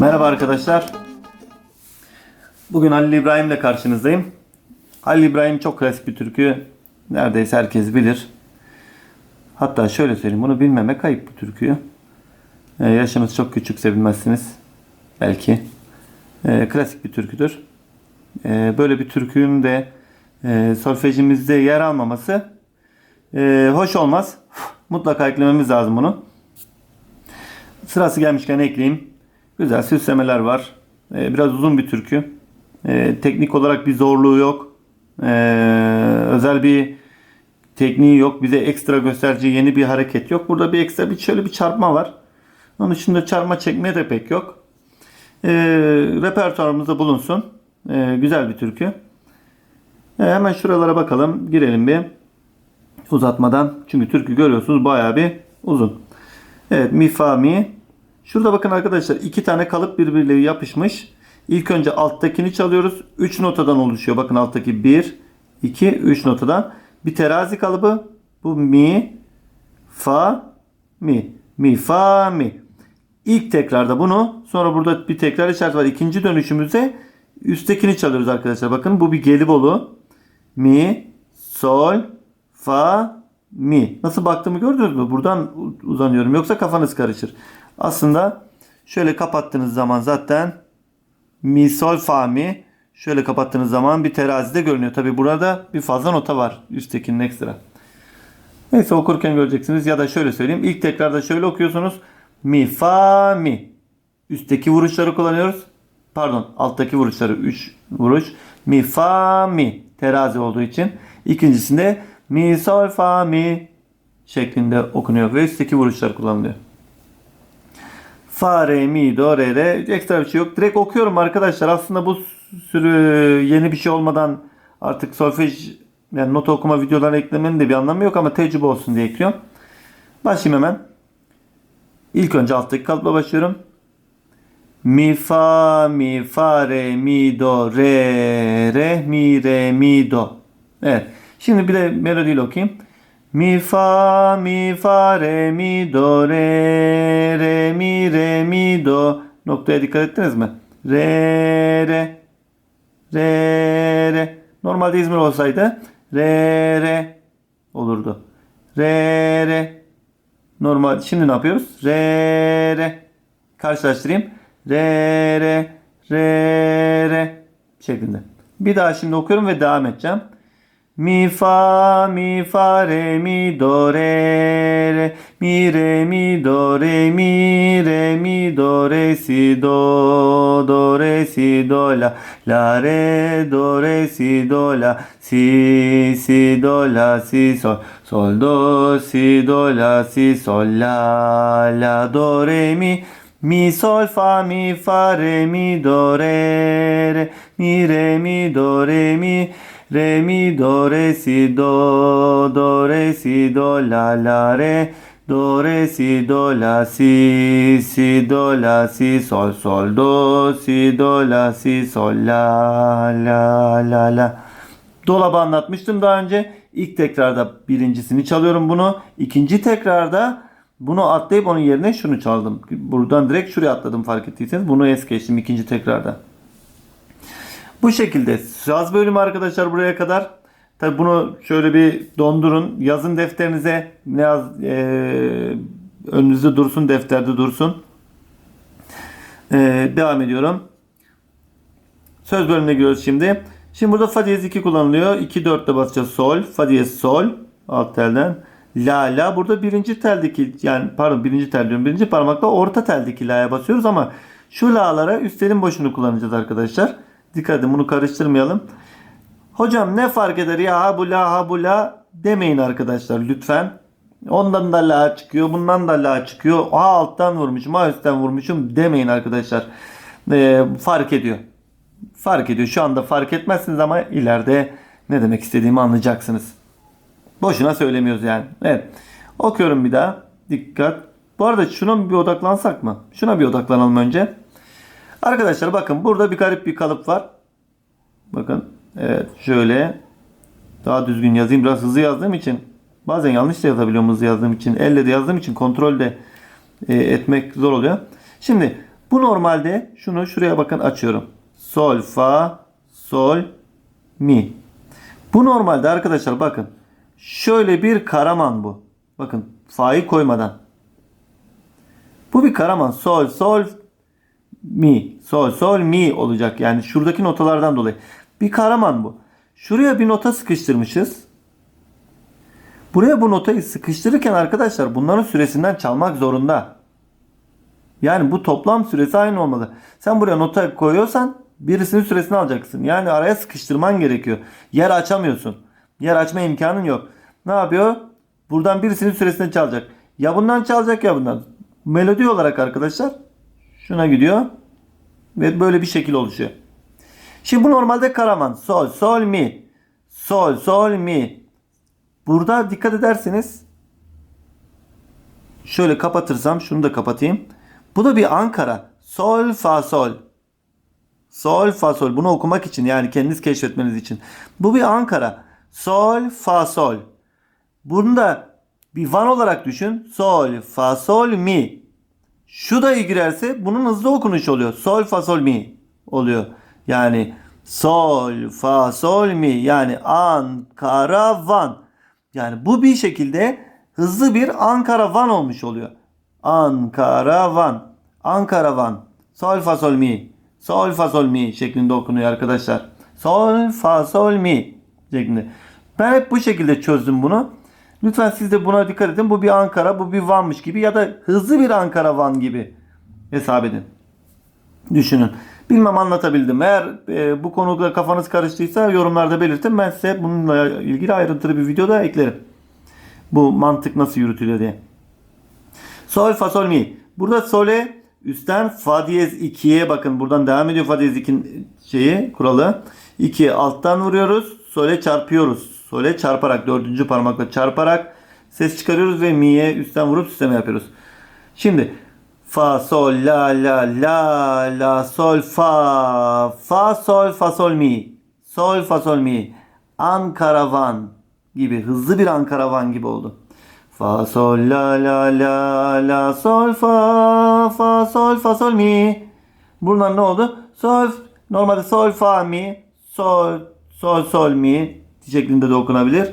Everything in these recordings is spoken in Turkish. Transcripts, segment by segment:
Merhaba arkadaşlar. Bugün Halil İbrahim ile karşınızdayım. Halil İbrahim çok klasik bir türkü. Neredeyse herkes bilir. Hatta şöyle söyleyeyim bunu bilmemek ayıp bu türküyü. Ee, yaşınız çok küçükse bilmezsiniz. Belki. Ee, klasik bir türküdür. Ee, böyle bir türkünün de e, solfejimizde yer almaması e, hoş olmaz. Mutlaka eklememiz lazım bunu. Sırası gelmişken ekleyeyim. Güzel süslemeler var. Ee, biraz uzun bir türkü. Ee, teknik olarak bir zorluğu yok. Ee, özel bir tekniği yok. Bize ekstra göstereceği yeni bir hareket yok. Burada bir ekstra bir şöyle bir çarpma var. Onun dışında çarpma çekme de pek yok. Ee, repertuarımızda bulunsun. Ee, güzel bir türkü. Ee, hemen şuralara bakalım. Girelim bir. Uzatmadan. Çünkü türkü görüyorsunuz bayağı bir uzun. Evet mi fa mi. Şurada bakın arkadaşlar iki tane kalıp birbirine yapışmış. İlk önce alttakini çalıyoruz. 3 notadan oluşuyor. Bakın alttaki 1, 2, 3 notadan. Bir terazi kalıbı. Bu mi, fa, mi. Mi, fa, mi. İlk tekrarda bunu sonra burada bir tekrar işareti var. İkinci dönüşümüzde üsttekini çalıyoruz arkadaşlar. Bakın bu bir gelibolu. Mi, sol, fa, mi. Nasıl baktığımı gördünüz mü? Buradan uzanıyorum. Yoksa kafanız karışır. Aslında şöyle kapattığınız zaman zaten mi, sol, fa, mi. Şöyle kapattığınız zaman bir terazide görünüyor. Tabi burada bir fazla nota var. Üsttekinin ekstra. Neyse okurken göreceksiniz. Ya da şöyle söyleyeyim. İlk tekrarda şöyle okuyorsunuz. Mi, fa, mi. Üstteki vuruşları kullanıyoruz. Pardon alttaki vuruşları 3 vuruş. Mi, fa, mi. Terazi olduğu için. İkincisinde mi, sol, fa, mi şeklinde okunuyor ve üstteki vuruşlar kullanılıyor. Fa, re, mi, do, re, re. Ekstra bir şey yok. Direkt okuyorum arkadaşlar. Aslında bu sürü yeni bir şey olmadan artık solfej yani nota okuma videoları eklemenin de bir anlamı yok ama tecrübe olsun diye ekliyorum. Başlayayım hemen. İlk önce alttaki kalıpla başlıyorum. Mi fa mi fa re mi do re re mi re mi do. Evet. Şimdi bir de melodiyle okuyayım. Mi fa mi fa re mi do re re mi re mi do. Noktaya dikkat ettiniz mi? Re re re re. Normalde İzmir olsaydı re re olurdu. Re re. Normal. Şimdi ne yapıyoruz? Re re. Karşılaştırayım. Re re re re şeklinde. Bir daha şimdi okuyorum ve devam edeceğim. Mi fa mi fa re mi do re re. Mi re mi do re mi re mi do re si do do re si do la. La re do re si do la. Si si do la si sol. Sol do si do la si sol. La la do re mi. Mi sol fa mi fa re mi do re re. Mi re mi do re mi re mi do re si do do re si do la la re do re si do la si si do la si sol sol do si do la si sol la la la la Dolabı anlatmıştım daha önce. İlk tekrarda birincisini çalıyorum bunu. İkinci tekrarda bunu atlayıp onun yerine şunu çaldım. Buradan direkt şuraya atladım fark ettiyseniz. Bunu es geçtim ikinci tekrarda. Bu şekilde saz bölümü arkadaşlar buraya kadar. Tabi bunu şöyle bir dondurun. Yazın defterinize ne yaz e, önünüzde dursun defterde dursun. E, devam ediyorum. Söz bölümüne giriyoruz şimdi. Şimdi burada fa diyez 2 kullanılıyor. 2 4 ile basacağız sol. Fa diyez sol. Alt telden. La la burada birinci teldeki yani pardon birinci tel diyorum. Birinci parmakla orta teldeki la'ya basıyoruz ama şu la'lara üstelin boşunu kullanacağız arkadaşlar. Dikkat edin bunu karıştırmayalım. Hocam ne fark eder ya ha bu la ha bu la demeyin arkadaşlar lütfen. Ondan da la çıkıyor bundan da la çıkıyor. Ha alttan vurmuşum ha üstten vurmuşum demeyin arkadaşlar. Ee, fark ediyor. Fark ediyor. Şu anda fark etmezsiniz ama ileride ne demek istediğimi anlayacaksınız. Boşuna söylemiyoruz yani. Evet. Okuyorum bir daha. Dikkat. Bu arada şuna bir odaklansak mı? Şuna bir odaklanalım önce. Arkadaşlar bakın burada bir garip bir kalıp var. Bakın. Evet şöyle. Daha düzgün yazayım. Biraz hızlı yazdığım için. Bazen yanlış da yazabiliyorum hızlı yazdığım için. Elle de yazdığım için kontrol de e, etmek zor oluyor. Şimdi Bu normalde şunu şuraya bakın açıyorum. Sol, fa, sol, mi. Bu normalde arkadaşlar bakın. Şöyle bir karaman bu. Bakın fa'yı koymadan. Bu bir karaman. Sol, sol, mi. Sol, sol, mi olacak. Yani şuradaki notalardan dolayı. Bir kahraman bu. Şuraya bir nota sıkıştırmışız. Buraya bu notayı sıkıştırırken arkadaşlar bunların süresinden çalmak zorunda. Yani bu toplam süresi aynı olmalı. Sen buraya nota koyuyorsan birisinin süresini alacaksın. Yani araya sıkıştırman gerekiyor. Yer açamıyorsun. Yer açma imkanın yok. Ne yapıyor? Buradan birisinin süresini çalacak. Ya bundan çalacak ya bundan. Melodi olarak arkadaşlar şuna gidiyor. Ve böyle bir şekil oluşuyor. Şimdi bu normalde karaman. Sol, sol, mi. Sol, sol, mi. Burada dikkat ederseniz şöyle kapatırsam şunu da kapatayım. Bu da bir Ankara. Sol, fa, sol. Sol, fa, sol. Bunu okumak için yani kendiniz keşfetmeniz için. Bu bir Ankara. Sol, fa, sol. Bunu da bir van olarak düşün. Sol, fa, sol, mi. Şu da girerse bunun hızlı okunuşu oluyor. Sol, fa, sol, mi oluyor. Yani sol, fa, sol, mi. Yani Ankara, van. Yani bu bir şekilde hızlı bir Ankara van olmuş oluyor. Ankara van. Ankara van. Sol, fa, sol, mi. Sol, fa, sol, mi şeklinde okunuyor arkadaşlar. Sol, fa, sol, mi şeklinde. Ben hep bu şekilde çözdüm bunu. Lütfen siz de buna dikkat edin. Bu bir Ankara, bu bir Van'mış gibi ya da hızlı bir Ankara Van gibi hesap edin. Düşünün. Bilmem anlatabildim. Eğer e, bu konuda kafanız karıştıysa yorumlarda belirtin. Ben size bununla ilgili ayrıntılı bir video da eklerim. Bu mantık nasıl yürütülüyor diye. Sol, fa, sol, mi. Burada sole üstten fa diyez 2'ye bakın. Buradan devam ediyor fa diyez 2'nin şeyi, kuralı. 2 alttan vuruyoruz. Sole çarpıyoruz. Sole çarparak dördüncü parmakla çarparak ses çıkarıyoruz ve mi'ye üstten vurup sisteme yapıyoruz. Şimdi fa sol la la la la sol fa fa sol fa sol mi sol fa sol mi Ankaravan gibi hızlı bir Ankaravan gibi oldu. Fa sol la la la la sol fa fa sol fa sol mi. Buradan ne oldu? Sol normalde sol fa mi sol sol sol mi şeklinde de okunabilir.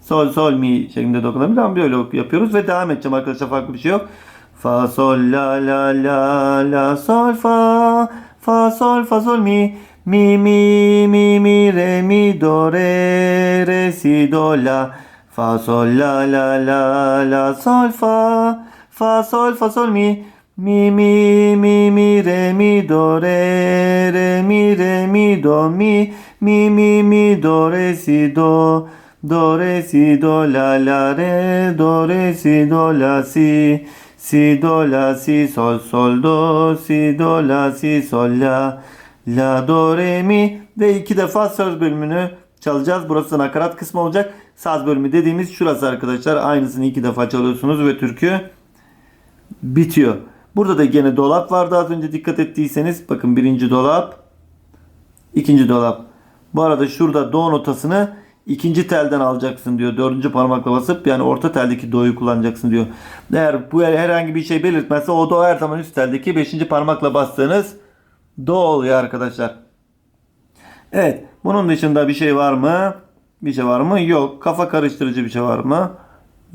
Sol sol mi şeklinde de okunabilir ama böyle yapıyoruz ve devam edeceğim. Arkadaşlar farklı bir şey yok. Fa sol la la la la sol fa. Fa sol fa sol mi. Mi mi mi mi re mi do re re si do la. Fa sol la la la la sol fa. Fa sol fa sol mi mi mi mi mi re mi do re re mi re mi do mi mi mi mi do re si do do re si do la la re do re si do la si si do la si sol sol do si do la si sol la la do re mi ve iki defa söz bölümünü çalacağız. Burası nakarat kısmı olacak. Saz bölümü dediğimiz şurası arkadaşlar. Aynısını iki defa çalıyorsunuz ve türkü bitiyor. Burada da gene dolap vardı az önce dikkat ettiyseniz. Bakın birinci dolap. ikinci dolap. Bu arada şurada do notasını ikinci telden alacaksın diyor. Dördüncü parmakla basıp yani orta teldeki do'yu kullanacaksın diyor. Eğer bu herhangi bir şey belirtmezse o do her zaman üst teldeki beşinci parmakla bastığınız do oluyor arkadaşlar. Evet. Bunun dışında bir şey var mı? Bir şey var mı? Yok. Kafa karıştırıcı bir şey var mı?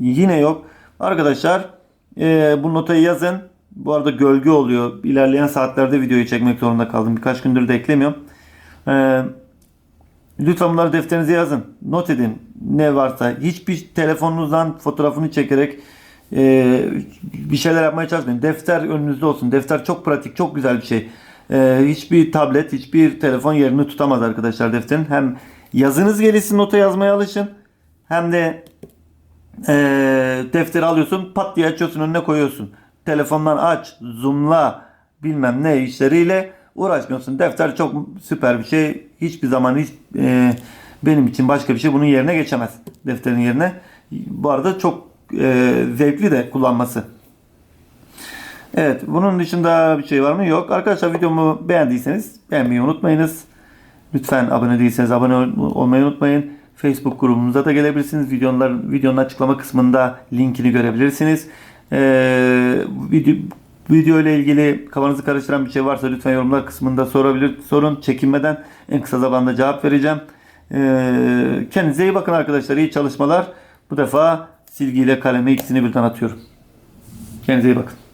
Yine yok. Arkadaşlar e, bu notayı yazın. Bu arada gölge oluyor. İlerleyen saatlerde videoyu çekmek zorunda kaldım. Birkaç gündür de eklemiyorum. Ee, lütfen bunları defterinize yazın. Not edin. Ne varsa. Hiçbir telefonunuzdan fotoğrafını çekerek e, bir şeyler yapmaya çalışmayın. Defter önünüzde olsun. Defter çok pratik, çok güzel bir şey. Ee, hiçbir tablet, hiçbir telefon yerini tutamaz arkadaşlar defterin. Hem yazınız gelişsin, nota yazmaya alışın. Hem de e, defteri alıyorsun, pat diye açıyorsun, önüne koyuyorsun telefondan aç, zoomla bilmem ne işleriyle uğraşmıyorsun. Defter çok süper bir şey. Hiçbir zaman hiç e, benim için başka bir şey bunun yerine geçemez. Defterin yerine. Bu arada çok e, zevkli de kullanması. Evet. Bunun dışında bir şey var mı? Yok. Arkadaşlar videomu beğendiyseniz beğenmeyi unutmayınız. Lütfen abone değilseniz abone olmayı unutmayın. Facebook grubumuza da gelebilirsiniz. Videolar, videonun açıklama kısmında linkini görebilirsiniz. Ee, video, Video ile ilgili kafanızı karıştıran bir şey varsa lütfen yorumlar kısmında sorabilir, sorun. Çekinmeden en kısa zamanda cevap vereceğim. Ee, kendinize iyi bakın arkadaşlar. İyi çalışmalar. Bu defa silgiyle kaleme ikisini birden atıyorum. Kendinize iyi bakın.